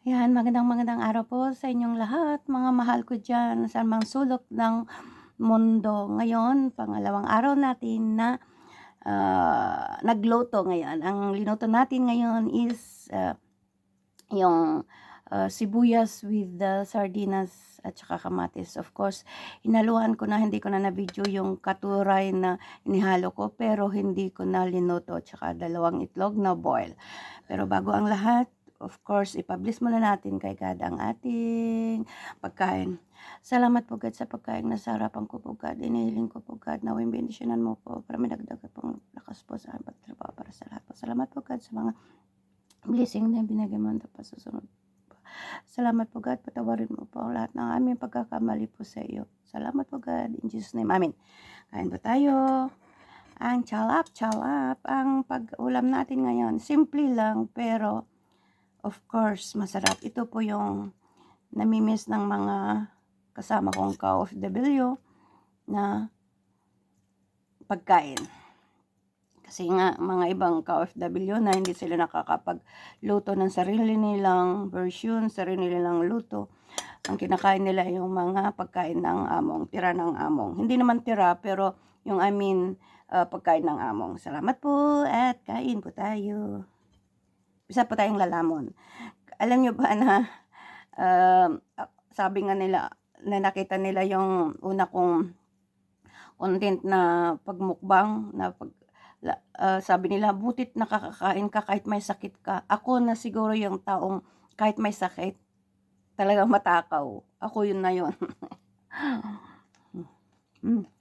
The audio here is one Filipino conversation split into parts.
Ayan, magandang magandang araw po sa inyong lahat, mga mahal ko dyan sa mang sulok ng mundo. Ngayon, pangalawang araw natin na ah, nagluto ngayon. Ang linuto natin ngayon is ah, yung ah, sibuyas with the sardinas at saka kamatis. Of course, inaluhan ko na, hindi ko na na-video yung katuray na inihalo ko, pero hindi ko na linuto at saka dalawang itlog na boil. Pero bago ang lahat, of course, ipublish muna natin kay God ang ating pagkain. Salamat po God sa pagkain na sa harapan ko po God. Inihiling ko po God na wing bendisyonan mo po para may dagdag pong lakas po sa aking pagtrabaho para sa lahat po. Salamat po God sa mga blessing na binigay mo pa susunod po. Salamat po God, patawarin mo po ang lahat ng aming pagkakamali po sa iyo. Salamat po God, in Jesus name, Amen. Kain po tayo. Ang chalap, chalap, ang pag-ulam natin ngayon, simple lang pero of course, masarap. Ito po yung namimiss ng mga kasama kong ka-OFW na pagkain. Kasi nga, mga ibang ka-OFW na hindi sila nakakapagluto ng sarili nilang version, sarili nilang luto. Ang kinakain nila yung mga pagkain ng among, tira ng among. Hindi naman tira, pero yung I mean, uh, pagkain ng among. Salamat po at kain po tayo. Isa po tayong lalamon. Alam nyo ba na uh, sabi nga nila, na nakita nila yung una kong content na pagmukbang na pag uh, sabi nila butit nakakakain ka kahit may sakit ka ako na siguro yung taong kahit may sakit talagang matakaw ako yun na yun mm.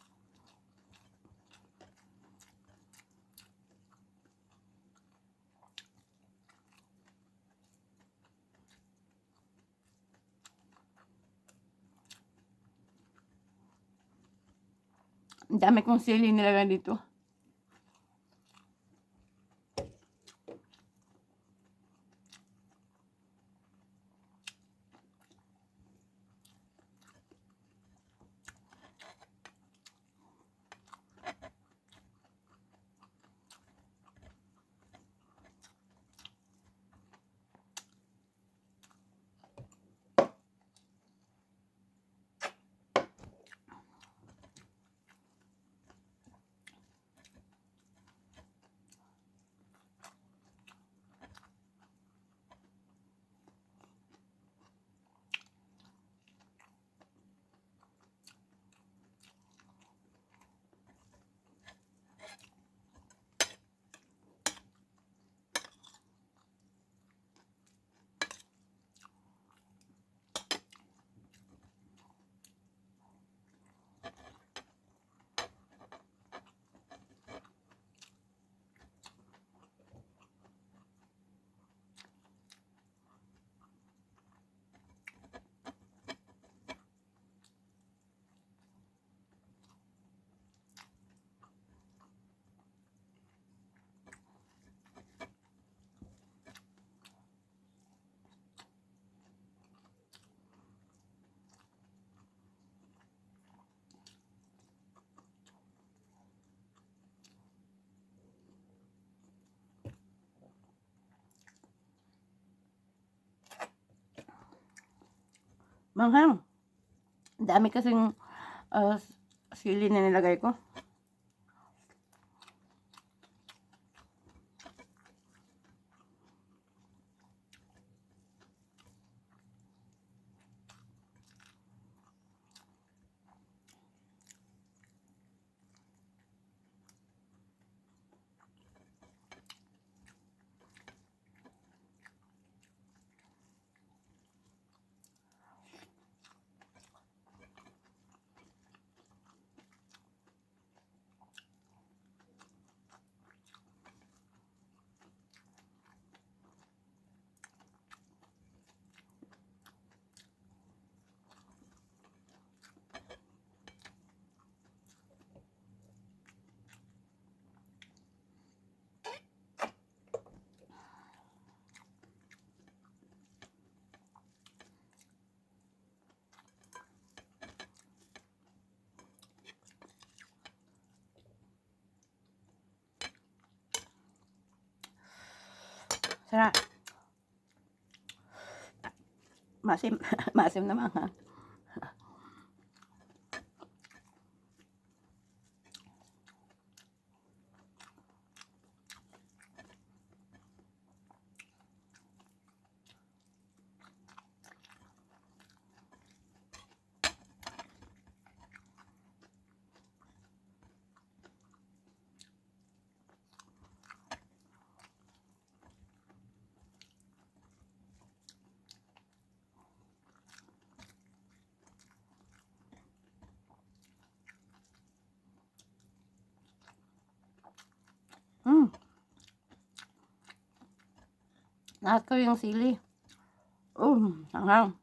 Ang dami kong sili nilagay dito. Manghang. Ang dami kasing uh, sili na nilagay ko. Sarap. Ah, masim, masim naman ha. Mm. Lahat ko yung sili. Um, hanghang.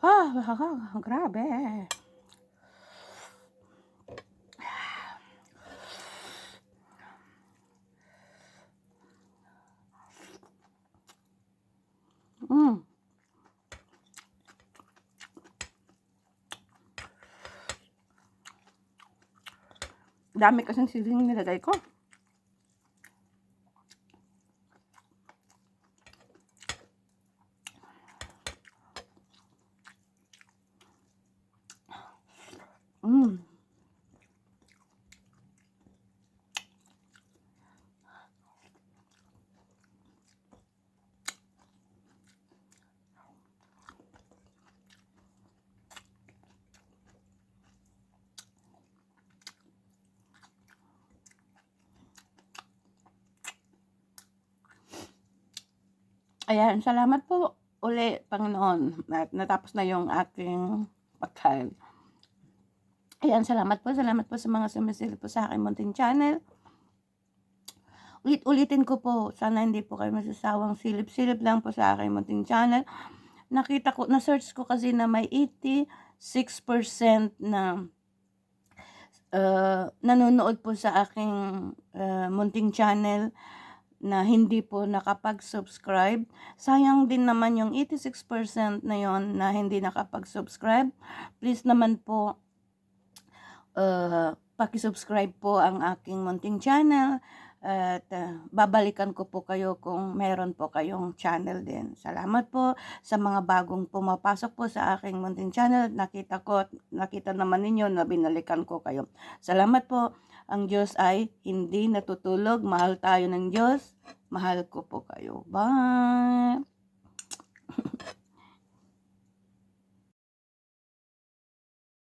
Ah, grabe. Mm. Dami kasing siling nilagay ko. Mm. Ayan, salamat po uli, Panginoon. At natapos na yung aking pagkain. Ayan, salamat po. Salamat po sa mga sumisilip po sa aking munting channel. Ulit-ulitin ko po, sana hindi po kayo masasawang silip-silip lang po sa aking munting channel. Nakita ko, na-search ko kasi na may 86% na uh, nanonood po sa aking uh, munting channel na hindi po nakapag-subscribe. Sayang din naman yung 86% na yon na hindi nakapag-subscribe. Please naman po, uh, pakisubscribe po ang aking munting channel at uh, babalikan ko po kayo kung meron po kayong channel din. Salamat po sa mga bagong pumapasok po sa aking munting channel. Nakita ko, nakita naman ninyo na binalikan ko kayo. Salamat po ang Diyos ay hindi natutulog. Mahal tayo ng Diyos. Mahal ko po kayo. Bye!